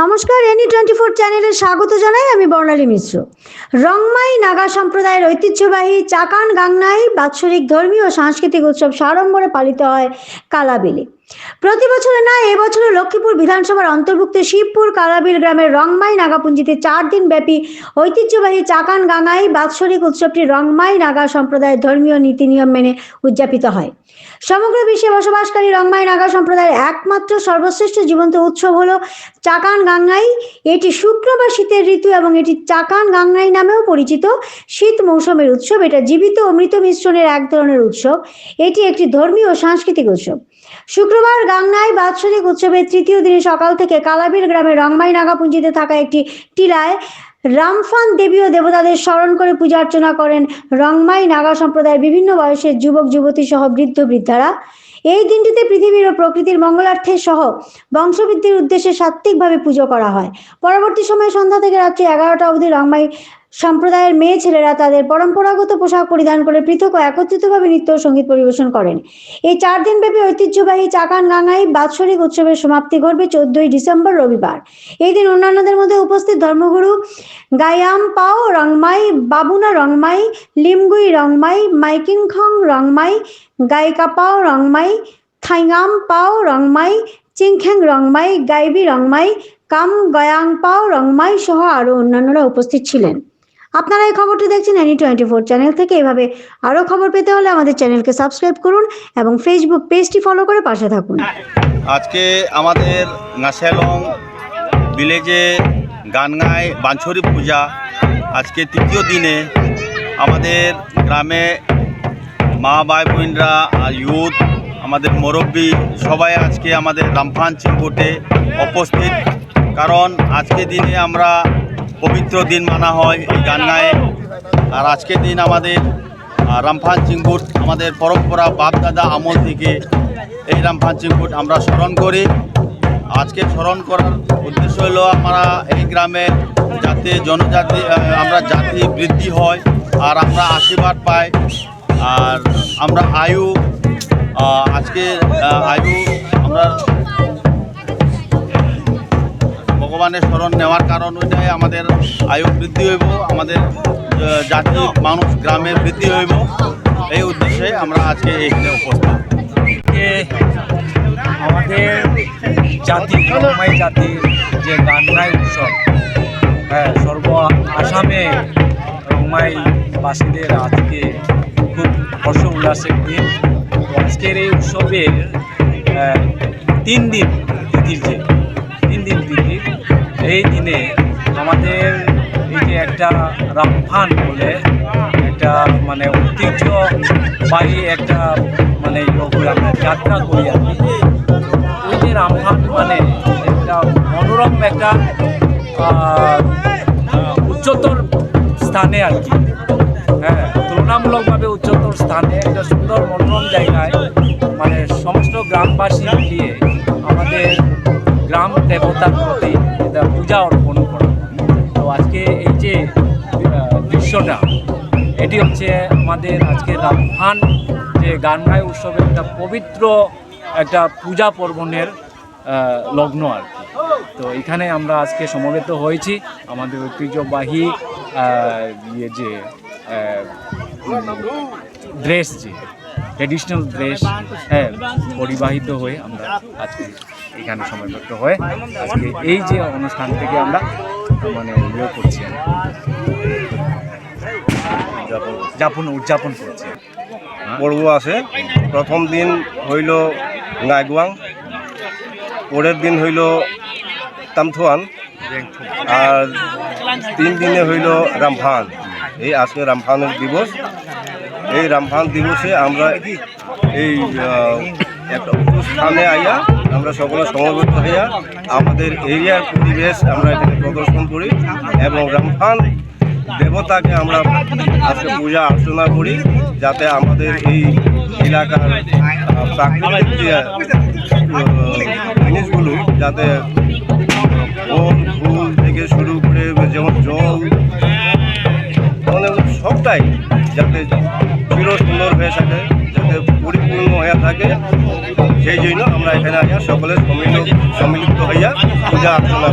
নমস্কার, any twenty four চ্যানেলে স্বাগত জানাই আমি বর্ণালী মিশ্র। রংমাই নাগা সম্প্রদায়ের ঐতিহ্যবাহী চাকান, গাংনাই বাৎসরিক ধর্মীয় সাংস্কৃতিক উৎসব সাড়ম্বরে পালিত হয় কালাবিলি। প্রতি বছরে না এবছরে লক্ষ্মীপুর বিধানসভার অন্তর্ভুক্ত শিবপুর কালাবিল গ্রামের রংমাই নাগাপুঞ্জিতে চার দিন ব্যাপী ঐতিহ্যবাহী চাকান গাঙাই বাৎসরিক উৎসবটি রংমাই নাগা সম্প্রদায়ের ধর্মীয় নীতি নিয়ম মেনে উদযাপিত হয়। সমগ্র বিশ্বে বসবাসকারী রংমাই নাগা সম্প্রদায়ের একমাত্র সর্বশ্রেষ্ঠ জীবন্ত উৎসব হলো চাকান গাঙ্গাই এটি শুক্র বা শীতের ঋতু এবং এটি চাকান গাঙ্গাই নামেও পরিচিত। শীত মৌসুমের উৎসব, এটা জীবিত ও মৃত মিশ্রণের এক ধরনের উৎসব। এটি একটি ধর্মীয় ও সাংস্কৃতিক উৎসব। শুক্রবার গাংনাই বাৎসরিক উৎসবের তৃতীয় দিনে সকাল থেকে কালাবিল গ্রামে রংমাই নাগাপুঞ্জিতে থাকা একটি টিলায় রামফান দেবী ও দেবতাদের স্মরণ করে পূজা অর্চনা করেন রংমাই নাগা সম্প্রদায়ের বিভিন্ন বয়সের যুবক, যুবতী সহ বৃদ্ধ, বৃদ্ধারা। এই দিনটিতে পৃথিবীর ও প্রকৃতির মঙ্গলার্থে সহ বংশবৃদ্ধির উদ্দেশ্যে সাত্ত্বিকভাবে পুজো করা হয়। পরবর্তী সময়ে সন্ধ্যা থেকে রাত্রি এগারোটা অবধি রংমাই সম্প্রদায়ের মেয়ে ছেলেরা তাদের পরম্পরাগত পোশাক পরিধান করে পৃথক ও একত্রিতভাবে নৃত্য সংগীত পরিবেশন করেন। এই চার দিনব্যাপী ঐতিহ্যবাহী চাকান গাঙ্গাই বাৎসরিক উৎসবের সমাপ্তি ঘটবে চোদ্দই ডিসেম্বর রবিবার। এই দিন অন্যান্যদের মধ্যে উপস্থিত ধর্মগুরু গায়াম পাও রংমাই, বাবুনা রংমাই, লিমগুই রংমাই মাইকিং খং রংমাই, গায়িকা পাও রংমাই, থাইঙাম পাও রংমাই চিংখ্যাং রংমাই, গাইবি রংমাই, কাম গয়াং পাও রংমাই সহ আরও অন্যান্যরা উপস্থিত ছিলেন। আপনারা এই খবরটি দেখছেন এনি টোয়েন্টি ফোর চ্যানেল থেকে। এভাবে আরও খবর পেতে হলে আমাদের চ্যানেলকে সাবস্ক্রাইব করুন এবং ফেসবুক পেজটি ফলো করে পাশে থাকুন। আজকে আমাদের নাসেলং ভিলেজে গানগাঁয় বাঞ্ছরি পূজা। আজকে তৃতীয় দিনে আমাদের গ্রামে মা, ভাই, বোনরা আর ইউথ, আমাদের মুরব্বী সবাই আজকে আমাদের রামফান চিঙ্কুটে উপস্থিত। কারণ আজকে দিনে আমরা পবিত্র দিন মানা হয় এই গানগাঁয়ে আর আজকের দিন আমাদের রামফান চিঙ্কুট আমাদের পরম্পরা বাপদাদা আমল থেকে এই রামফান চিঙ্কুট আমরা স্মরণ করি। আজকে স্মরণ করার উদ্দেশ্য হলো আমরা এই গ্রামে যাতে জনজাতি আমরা জাতি বৃদ্ধি হয় আর আমরা আশীর্বাদ পাই। আর আমরা আয়ু আজকে আয়ু আমরা ভগবানের স্মরণ নেওয়ার কারণ ওইটাই আমাদের আয়ু বৃদ্ধি হইব, আমাদের জাতি, মানুষ, গ্রামে বৃদ্ধি হইব। এই উদ্দেশ্যে আমরা আজকে এখানে উপস্থিত। আমাদের জাতি রংমাই জাতির যে গান্নাই উৎসব হ্যাঁ সর্ব আসামে রংমাই বাসীদের আজকে খুব হর্ষ উল্লাসের দিন। আজকের এই উৎসবের তিন দিন তিথির যে এই দিনে আমাদের এই যে একটা রামফান বলে একটা মানে ঐতিহ্যবাহী একটা মানে ইয়ে যাত্রা করি আর কি। ওই যে রামফান মানে একটা মনোরম একটা উচ্চতর স্থানে আর কি। হ্যাঁ তুলনামূলকভাবে উচ্চতর স্থানে একটা সুন্দর মনোরম জায়গায় মানে সমস্ত গ্রামবাসী মিলিয়ে আমাদের গ্রাম দেবতার এটি হচ্ছে আমাদের আজকে রামফান যে গানগাই উৎসবের একটা পবিত্র একটা পূজা পর্বণের লগ্ন আর কি তো এখানে আমরা আজকে সমবেত হয়েছি আমাদের ঐতিহ্যবাহী ইয়ে যে ড্রেস যে ট্রেডিশনাল ড্রেস হ্যাঁ পরিবাহিত হয়ে আমরা আজকে এখানে সময়বদ্ধ হয়ে আজকে এই যে অনুষ্ঠান থেকে আমরা মানে ইয়ে করছি। যাপন উদযাপন করছি। পর্ব আছে। প্রথম দিন হইল গাইগুয়াং, পরের দিন হইল তামথুয়ান, আর তিন দিনে হইল রামফান। এই আজকে রামফানের দিবস। এই রামফান দিবসে আমরা এই একটা স্থানে আইয়া আমরা সকলে সমবেত হইয়া আমাদের এরিয়ার পরিবেশ আমরা এখানে প্রদর্শন করি এবং রামফান দেবতাকে আমরা আজকে পূজা অর্চনা করি যাতে আমাদের এই এলাকার প্রাকৃতিক জিনিসগুলো যাতে ফল, ফুল থেকে শুরু করে যেমন জল মানে সবটাই যাতে চির সুন্দর হয়ে থাকে, যাতে পরিপূর্ণ হয়ে থাকে। সেই জন্য আমরা এখানে আইয়া সকলে সম্মিলিত সম্মিলিত হইয়া পূজা অর্চনা